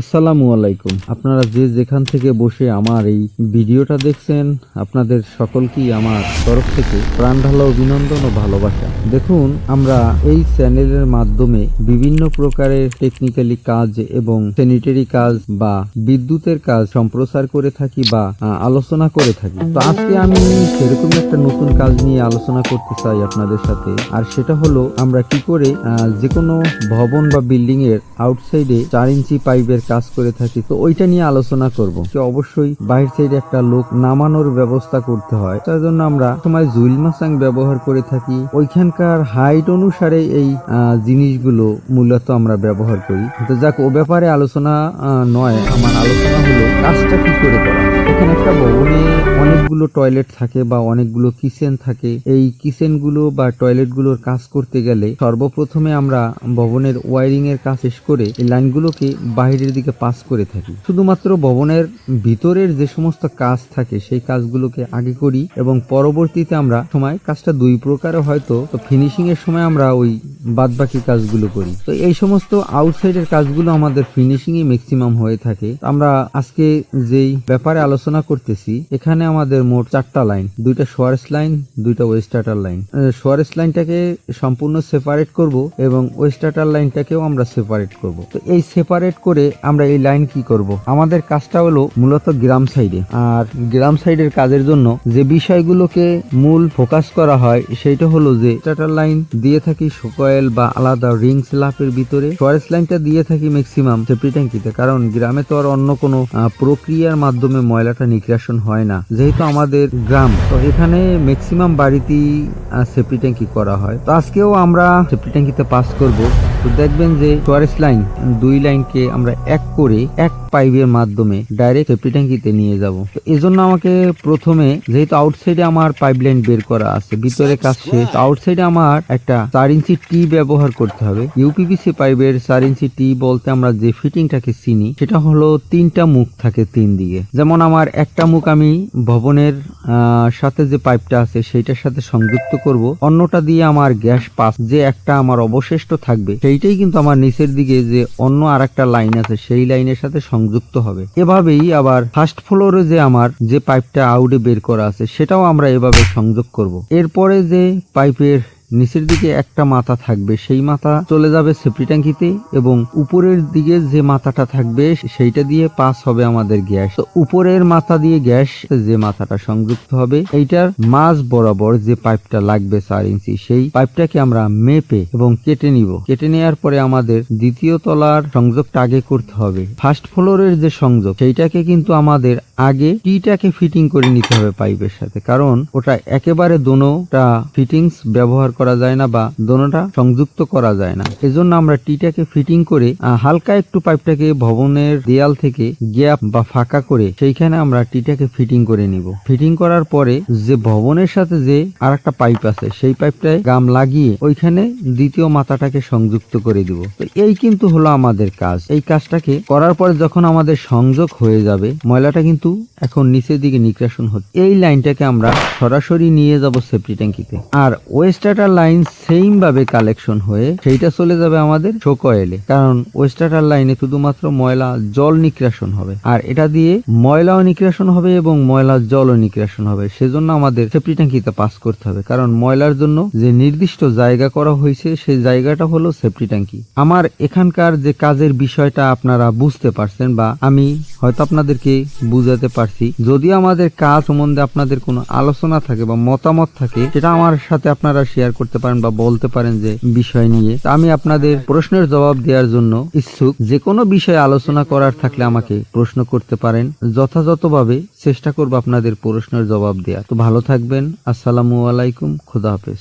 আসসালামু আলাইকুম। আপনারা যে যেখান থেকে বসে আমার এই ভিডিওটা দেখছেন, আপনাদের সকলকেই আমার তরফ থেকে প্রাণ ঢালা অভিনন্দন ও ভালোবাসা। দেখুন, আমরা এই চ্যানেলের মাধ্যমে বিভিন্ন প্রকারের টেকনিক্যালি কাজ এবং স্যানিটারি কাজ বা বিদ্যুতের কাজ সম্প্রচার করে থাকি বা আলোচনা করে থাকি। তো আজকে আমি সেরকম একটা নতুন কাজ নিয়ে আলোচনা করতে চাই আপনাদের সাথে। আর সেটা হলো, আমরা কি করে যে কোনো ভবন বা বিল্ডিং এর আউটসাইডে চার ইঞ্চি পাইপের কাজ করে থাকি, তো ওইটা নিয়ে আলোচনা করব। তো অবশ্যই বাহির সাইডে একটা লোক নামানোর ব্যবস্থা করতে হয়। তার জন্য আমরা সময় জুইল মাসাং ব্যবহার করে থাকি। ওইখানকার হাইট অনুসারে এই জিনিসগুলো মূলত আমরা ব্যবহার করি। তো যাক, ও ব্যাপারে আলোচনা নয়, আমার আলোচনা হলো কাজটা কি করে করা? এখানে একটা ভবনে অনেকগুলো টয়লেট থাকে বা অনেকগুলো কিচেন থাকে। এই কিচেনগুলো বা টয়লেটগুলোর কাজ করতে গেলে সর্বপ্রথমে আমরা ভবনের ওয়ারিং এর কাজ শেষ করে এই লাইনগুলোকে বাইরের দিকে পাস করে থাকি। শুধুমাত্র ভবনের ভিতরের যে সমস্ত কাজ থাকে সেই কাজগুলোকে আগে করি এবং পরবর্তীতে আমরা সময়, কাজটা দুই প্রকারে হয়তো, তো ফিনিশিং এর সময় আমরা ওই বাদবাকি কাজগুলো করি। তো এই সমস্ত আউটসাইডের কাজগুলো আমাদের ফিনিশিং এ ম্যাক্সিমাম হয়ে থাকে। আমরা আজকে যেই ব্যাপারে আলোচনা করতেছি, এখানে আমাদের মোট চারটা লাইন দুইটা সোয়ারেস লাইন দুইটা ওয়েস্টার্টার লাইন সোয়ারেস লাইনটাকে সম্পূর্ণ সেপারেট করব এবং ওয়েস্টার্টার লাইনটাকেও আমরা সেপারেট করব। তো এই সেপারেট করে আমরা এই লাইন কি করব? আমাদের কাজটা হলো মূলত গ্রাম সাইডে আর গ্রাম সাইডের কাজের জন্য যে বিষয়গুলোকে মূল ফোকাস করা হয়, সেইটা হলো যে স্টার্টার লাইন দিয়ে থাকি কয়েল বা আলাদা রিং স্ল্যাপের ভিতরে। ফরেস লাইনটা দিয়ে থাকি ম্যাক্সিমাম সেপ্টি ট্যাঙ্কিতে কারণ গ্রামে তো আর অন্য কোনো প্রক্রিয়ার মাধ্যমে ময়লাটা নিষ্কাশন হয় না। যেহেতু আমাদের গ্রাম, তো এখানে ম্যাক্সিমাম বাড়িতেই সেপ্টি ট্যাঙ্কি করা হয়। তো আজকেও আমরা সেপ্টি ট্যাঙ্কিতে পাস করব। তো দেখবেন যে ফরেস লাইন, দুই লাইনকে আমরা এক করে এক পাইপের মাধ্যমে ডাইরেক্ট সেপ্টি ট্যাঙ্কিতে নিয়ে যাব। তো এজন্য আমাকে প্রথমে যেহেতু আউটসাইডে আমার পাইপ লাইন বের করা আছে, ভিতরে কাজ শেষ আউটসাইডে আমার একটা চার ইঞ্চি টি ব্যবহার করতে হবে। ইউপিপিসি পাইপের চার ইঞ্চি টি বলতে আমরা যে ফিটিংটাকে চিনি, সেটা হলো তিনটা মুখ থাকে তিন দিকে। যেমন আমার একটা মুখ আমি ভবনের সাথে যে পাইপটা আছে, সেইটার সাথে সংযুক্ত করব। অন্যটা দিয়ে আমার গ্যাস পাস, যে একটা আমার অবশিষ্ট থাকবে সেইটাই কিন্তু আমার নিচের দিকে যে অন্য আর একটা লাইন আছে, সেই লাইনের সাথে সংযুক্ত হবে। এভাবেই আবার ফার্স্ট ফ্লোরে যে আমার যে পাইপটা আউটে বের করা আছে, সেটাও আমরা এভাবে সংযোগ করব। এরপরে যে পাইপের নিচের দিকে একটা মাথা থাকবে, সেই মাথা চলে যাবে সেপ্টি ট্যাঙ্কিতে এবং উপরের দিকে যে মাথাটা থাকবে সেইটা দিয়ে পাস হবে আমাদের গ্যাস। তো উপরের মাথা দিয়ে গ্যাস, যে মাথাটা সংযুক্ত হবে, এইটার মাঝ বরাবর যে পাইপটা লাগবে চার ইঞ্চি, সেই পাইপটাকে আমরা মেপে এবং কেটে নিব। কেটে নেওয়ার পরে আমাদের দ্বিতীয় তলার সংযোগটা আগে করতে হবে। ফার্স্ট ফ্লোরের যে সংযোগ, সেইটাকে কিন্তু আমাদের আগে টিটাকে ফিটিং করে নিতে হবে পাইপের সাথে, কারণ ওটা একেবারে দোনোটা ফিটিংস ব্যবহার করা যায় না বা দোনোটা সংযুক্ত করা যায় না। এজন্য আমরা টিটাকে ফিটিং করে হালকা একটু পাইপটাকে ভবনের দেয়াল থেকে গ্যাপ বা ফাঁকা করে সেইখানে আমরা টিটাকে ফিটিং করে নিব। ফিটিং করার পরে যে ভবনের সাথে যে আর একটা পাইপ আছে, সেই পাইপটায় গাম লাগিয়ে ওইখানে দ্বিতীয় মাথাটাকে সংযুক্ত করে দিব। তো এই কিন্তু হলো আমাদের কাজ। এই কাজটাকে করার পরে যখন আমাদের সংযোগ হয়ে যাবে, ময়লাটা কিন্তু এখন নিচের দিকে নিষ্কাশন হচ্ছে। এই লাইনটাকে আমরা সরাসরি নিয়ে যাব সেফটি ট্যাঙ্কিতে। আর ওয়েস্টার্টার লাইন সেম ভাবে কালেকশন হয়ে সেইটা চলে যাবে আমাদের শোকয়েলে কারণ ওয়েস্টার্টার লাইনে শুধুমাত্র ময়লা জল নিষ্কাশন হবে। আর এটা দিয়ে ময়লাও নিষ্কাশন হবে এবং ময়লা জলও নিষ্কাশন হবে। সেজন্য আমাদের সেফটি ট্যাঙ্কিতে পাস করতে হবে। কারণ ময়লার জন্য যে নির্দিষ্ট জায়গা করা হয়েছে, সেই জায়গাটা হলো সেফটি ট্যাঙ্কি। আমার এখানকার যে কাজের বিষয়টা আপনারা বুঝতে পারছেন বা আমি হয়তো আপনাদেরকে বুঝাতে পারছি। যদি আমাদের কাজ সম্বন্ধে আপনাদের কোনো আলোচনা থাকে বা মতামত থাকে, সেটা আমার সাথে আপনারা শেয়ার করতে পারেন বা বলতে পারেন যে বিষয় নিয়ে। আমি আপনাদের প্রশ্নের জবাব দেওয়ার জন্য ইচ্ছুক। যে কোনো বিষয়ে আলোচনা করার থাকলে আমাকে প্রশ্ন করতে পারেন। যথাযথভাবে চেষ্টা করব আপনাদের প্রশ্নের জবাব দেওয়া তো ভালো থাকবেন। আসসালামু আলাইকুম। খুদা হাফেজ।